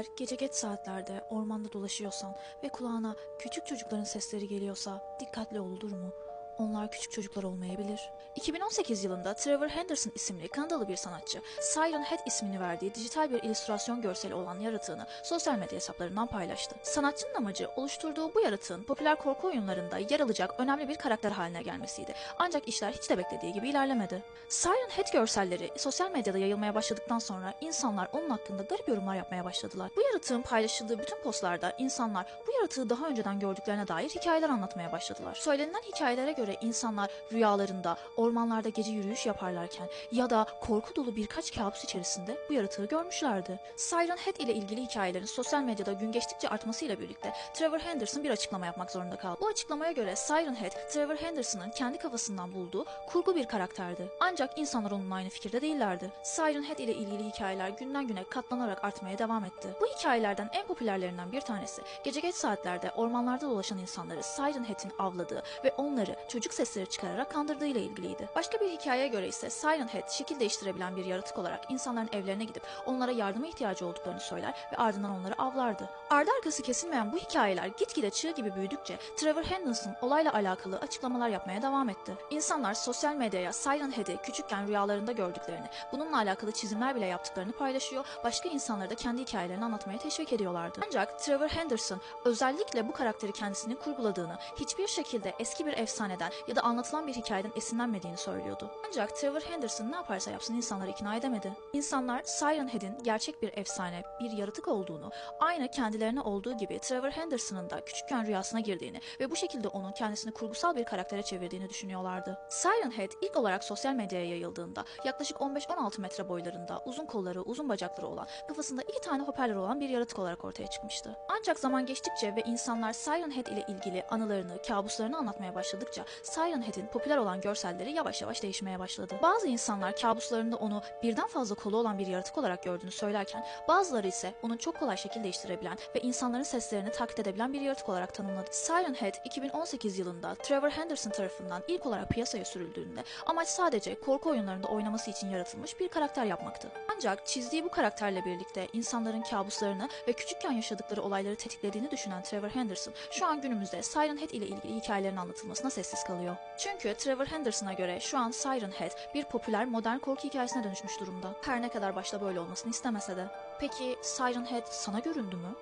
Eğer gece geç saatlerde ormanda dolaşıyorsan ve kulağına küçük çocukların sesleri geliyorsa dikkatli ol olur mu? Onlar küçük çocuklar olmayabilir. 2018 yılında Trevor Henderson isimli Kanadalı bir sanatçı, Siren Head ismini verdiği dijital bir illüstrasyon görseli olan yaratığını sosyal medya hesaplarından paylaştı. Sanatçının amacı oluşturduğu bu yaratığın popüler korku oyunlarında yer alacak önemli bir karakter haline gelmesiydi. Ancak işler hiç de beklediği gibi ilerlemedi. Siren Head görselleri sosyal medyada yayılmaya başladıktan sonra insanlar onun hakkında garip yorumlar yapmaya başladılar. Bu yaratığın paylaşıldığı bütün postlarda insanlar bu yaratığı daha önceden gördüklerine dair hikayeler anlatmaya başladılar. Söylenen hikayelere göre insanlar rüyalarında, ormanlarda gece yürüyüş yaparlarken ya da korku dolu birkaç kabus içerisinde bu yaratığı görmüşlerdi. Siren Head ile ilgili hikayelerin sosyal medyada gün geçtikçe artmasıyla birlikte Trevor Henderson bir açıklama yapmak zorunda kaldı. Bu açıklamaya göre Siren Head, Trevor Henderson'ın kendi kafasından bulduğu kurgu bir karakterdi. Ancak insanlar onunla aynı fikirde değillerdi. Siren Head ile ilgili hikayeler günden güne katlanarak artmaya devam etti. Bu hikayelerden en popülerlerinden bir tanesi gece geç saatlerde ormanlarda dolaşan insanları Siren Head'in avladığı ve onları çocuk sesleri çıkararak kandırdığı ile ilgiliydi. Başka bir hikayeye göre ise Siren Head şekil değiştirebilen bir yaratık olarak insanların evlerine gidip onlara yardıma ihtiyacı olduklarını söyler ve ardından onları avlardı. Ardı arkası kesilmeyen bu hikayeler gitgide çığ gibi büyüdükçe Trevor Henderson olayla alakalı açıklamalar yapmaya devam etti. İnsanlar sosyal medyaya Siren Head'i küçükken rüyalarında gördüklerini, bununla alakalı çizimler bile yaptıklarını paylaşıyor, başka insanları da kendi hikayelerini anlatmaya teşvik ediyorlardı. Ancak Trevor Henderson özellikle bu karakteri kendisinin kurguladığını, hiçbir şekilde eski bir efsaneden ya da anlatılan bir hikayeden esinlenmediğini söylüyordu. Ancak Trevor Henderson ne yaparsa yapsın insanları ikna edemedi. İnsanlar Siren Head'in gerçek bir efsane, bir yaratık olduğunu, aynı kendilerine olduğu gibi Trevor Henderson'ın da küçükken rüyasına girdiğini ve bu şekilde onun kendisini kurgusal bir karaktere çevirdiğini düşünüyorlardı. Siren Head ilk olarak sosyal medyaya yayıldığında yaklaşık 15-16 metre boylarında uzun kolları, uzun bacakları olan, kafasında iki tane hoparlör olan bir yaratık olarak ortaya çıkmıştı. Ancak zaman geçtikçe ve insanlar Siren Head ile ilgili anılarını, kabuslarını anlatmaya başladıkça Siren Head'in popüler olan görselleri yavaş yavaş değişmeye başladı. Bazı insanlar kabuslarında onu birden fazla kolu olan bir yaratık olarak gördüğünü söylerken bazıları ise onu çok kolay şekil değiştirebilen ve insanların seslerini taklit edebilen bir yaratık olarak tanımladı. Siren Head 2018 yılında Trevor Henderson tarafından ilk olarak piyasaya sürüldüğünde amaç sadece korku oyunlarında oynaması için yaratılmış bir karakter yapmaktı. Ancak çizdiği bu karakterle birlikte insanların kabuslarını ve küçükken yaşadıkları olayları tetiklediğini düşünen Trevor Henderson şu an günümüzde Siren Head ile ilgili hikayelerin anlatılmasına sessiz kalıyor. Çünkü Trevor Henderson'a göre şu an Siren Head bir popüler modern korku hikayesine dönüşmüş durumda. Her ne kadar başta böyle olmasını istemese de. Peki Siren Head sana göründü mü?